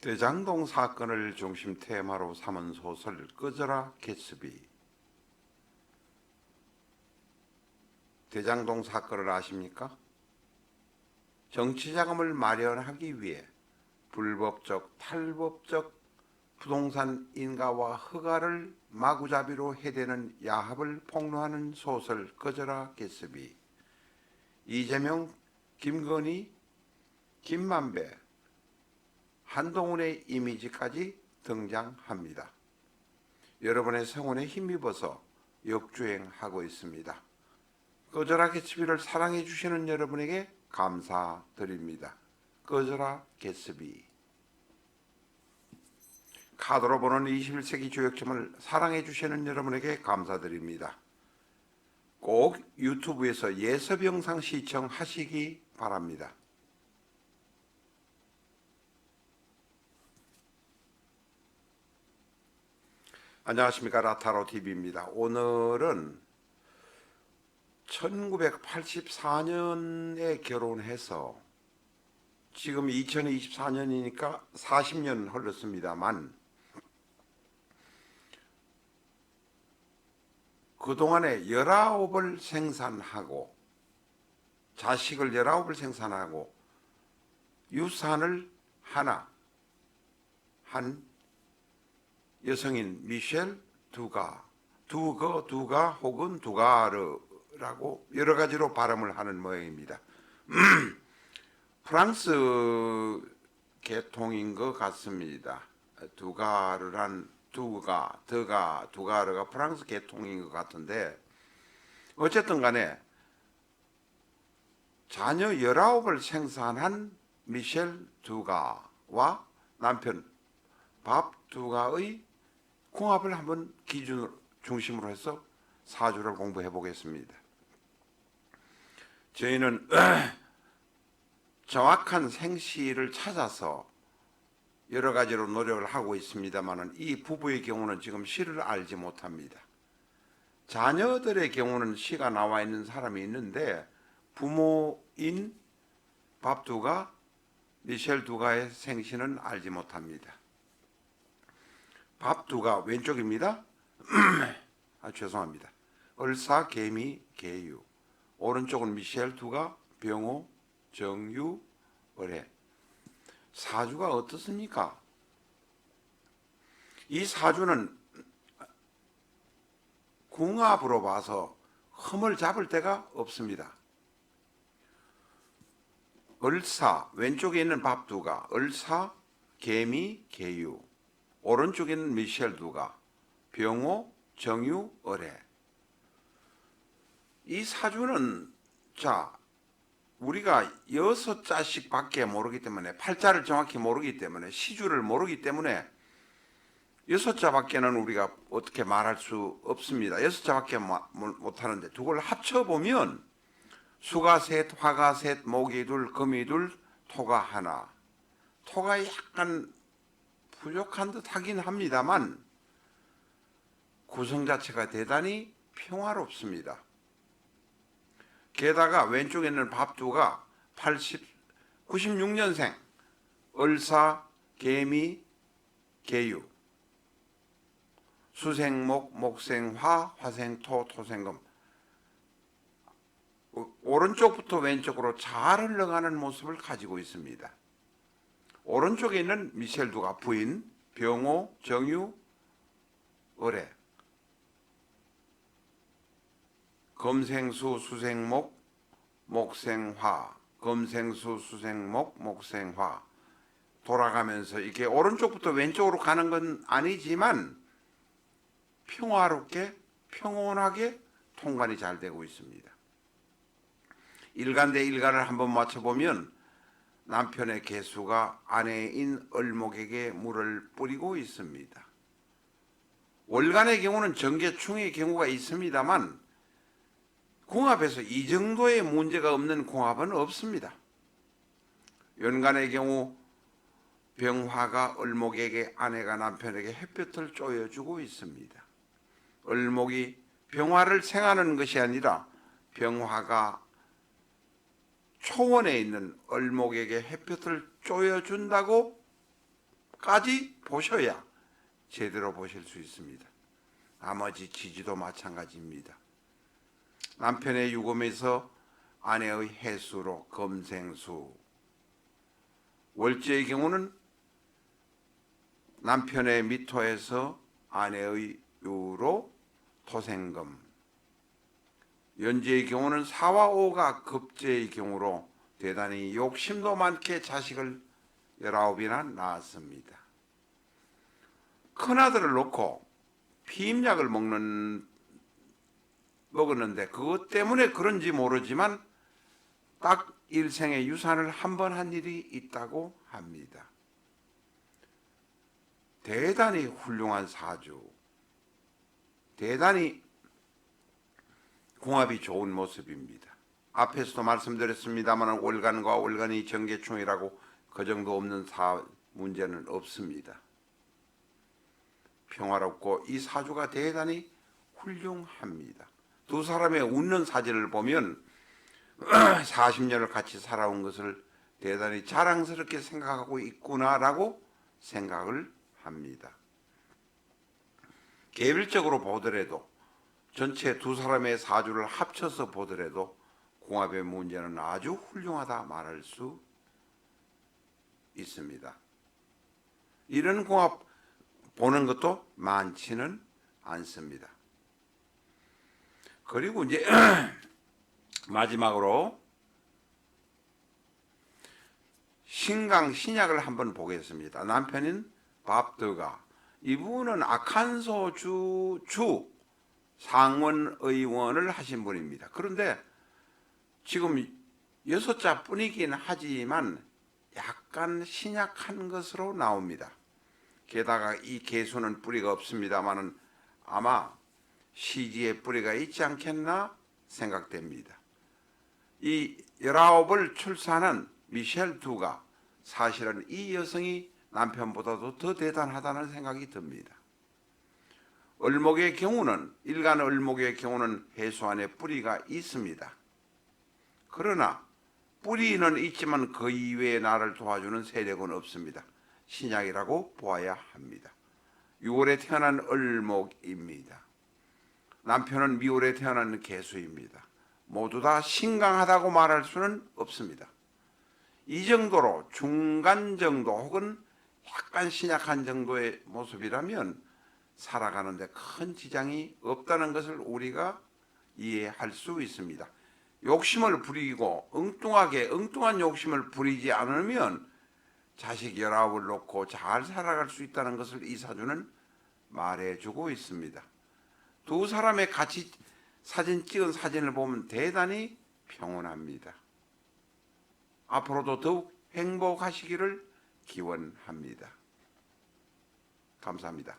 대장동 사건을 중심 테마로 삼은 소설 꺼져라 개츠비 대장동 사건을 아십니까? 정치자금을 마련하기 위해 불법적 탈법적 부동산 인가와 허가를 마구잡이로 해대는 야합을 폭로하는 소설 꺼져라 개츠비 이재명, 김건희, 김만배, 한동훈의 이미지까지 등장합니다. 여러분의 성원에 힘입어서 역주행하고 있습니다. 꺼져라 개츠비를 사랑해 주시는 여러분에게 감사드립니다. 꺼져라 개츠비 카드로 보는 21세기 조역점을 사랑해 주시는 여러분에게 감사드립니다. 꼭 유튜브에서 예습 영상 시청하시기 바랍니다. 안녕하십니까 라타로 TV입니다. 오늘은 1984년에 결혼해서 지금 2024년이니까 40년 흘렀습니다만 그동안에 19을 생산하고 자식을 19을 생산하고 유산을 하나 한 여성인 미셸 두가, 두거, 두가 혹은 두가르라고 여러 가지로 발음을 하는 모양입니다. 프랑스 계통인 것 같습니다. 두가르란 두가, 드가, 두가르가 프랑스 계통인 것 같은데 어쨌든 간에 자녀 19을 생산한 미셸 두가와 남편 밥 두가의 궁합을 한번 기준으로 중심으로 해서 사주를 공부해 보겠습니다. 저희는 정확한 생시를 찾아서 여러 가지로 노력을 하고 있습니다만은 이 부부의 경우는 지금 시를 알지 못합니다. 자녀들의 경우는 시가 나와 있는 사람이 있는데 부모인 밥두가 미셸 두가의 생시는 알지 못합니다. 밥두가 왼쪽입니다. 아 죄송합니다. 을사 개미 개유 오른쪽은 미셸 두가 병호 정유 을해 사주가 어떻습니까? 이 사주는 궁합으로 봐서 흠을 잡을 데가 없습니다. 을사 왼쪽에 있는 밥두가 을사 개미 개유 오른쪽에는 미셸 두가 병호 정유 을해 이 사주는 자 우리가 여섯 자씩밖에 모르기 때문에 팔자를 정확히 모르기 때문에 시주를 모르기 때문에 여섯 자밖에는 우리가 어떻게 말할 수 없습니다. 여섯 자밖에 못 하는데 두걸 합쳐 보면 수가 셋, 화가 셋, 목이 둘, 금이 둘, 토가 하나. 토가 약간 부족한 듯 하긴 합니다만 구성 자체가 대단히 평화롭습니다. 게다가 왼쪽에 있는 밥두가 80, 96년생, 을사, 개미, 개유, 수생목, 목생화, 화생토, 토생금. 오른쪽부터 왼쪽으로 잘 흘러가는 모습을 가지고 있습니다. 오른쪽에 있는 미셸 두가 부인, 병호, 정유, 을해. 검생수 수생목 목생화 검생수 수생목 목생화 돌아가면서 이게 오른쪽부터 왼쪽으로 가는 건 아니지만 평화롭게 평온하게 통관이 잘 되고 있습니다. 일간 대 일간을 한번 맞춰보면 남편의 개수가 아내인 을목에게 물을 뿌리고 있습니다. 월간의 경우는 정계충의 경우가 있습니다만 궁합에서 이 정도의 문제가 없는 궁합은 없습니다. 연간의 경우 병화가 을목에게 아내가 남편에게 햇볕을 쪼여주고 있습니다. 을목이 병화를 생하는 것이 아니라 병화가 초원에 있는 을목에게 햇볕을 쪼여준다고 유고까지 보셔야 제대로 보실 수 있습니다. 나머지 지지도 마찬가지입니다. 남편의 유검에서 아내의 해수로 검생수 월제의 경우는 남편의 미토에서 아내의 유로 토생금 연제의 경우는 사와 오가 급제의 경우로 대단히 욕심도 많게 자식을 열아홉이나 낳았습니다. 큰아들을 놓고 피임약을 먹는 먹었는데 그것 때문에 그런지 모르지만 딱 일생에 유산을 한 번 한 일이 있다고 합니다. 대단히 훌륭한 사주, 대단히 궁합이 좋은 모습입니다. 앞에서도 말씀드렸습니다만 월간과 월간이 정계충이라고 그 정도 없는 사 문제는 없습니다. 평화롭고 이 사주가 대단히 훌륭합니다. 두 사람의 웃는 사진을 보면 40년을 같이 살아온 것을 대단히 자랑스럽게 생각하고 있구나라고 생각을 합니다. 개별적으로 보더라도 전체 두 사람의 사주를 합쳐서 보더라도 궁합의 문제는 아주 훌륭하다 말할 수 있습니다. 이런 궁합 보는 것도 많지는 않습니다. 그리고 이제 마지막으로 신강 신약을 한번 보겠습니다. 남편인 밥드가 이분은 아칸소 주, 주 상원 의원을 하신 분입니다. 그런데 지금 여섯 자 뿐이긴 하지만 약간 신약한 것으로 나옵니다. 게다가 이 개수는 뿌리가 없습니다만은 아마 시지에 뿌리가 있지 않겠나 생각됩니다. 이 열아홉을 출산한 미셸 두가 사실은 이 여성이 남편보다도 더 대단하다는 생각이 듭니다. 을목의 경우는 일간 을목의 경우는 해수 안에 뿌리가 있습니다. 그러나 뿌리는 있지만 그 이외에 나를 도와주는 세력은 없습니다. 신약이라고 보아야 합니다. 6월에 태어난 을목입니다. 남편은 미월에 태어난 개수입니다. 모두 다 신강하다고 말할 수는 없습니다. 이 정도로 중간 정도 혹은 약간 신약한 정도의 모습이라면 살아가는데 큰 지장이 없다는 것을 우리가 이해할 수 있습니다. 욕심을 부리고 엉뚱하게 엉뚱한 욕심을 부리지 않으면 자식 열아홉을 놓고 잘 살아갈 수 있다는 것을 이 사주는 말해주고 있습니다. 두 사람의 같이 사진 찍은 사진을 보면 대단히 평온합니다. 앞으로도 더욱 행복하시기를 기원합니다. 감사합니다.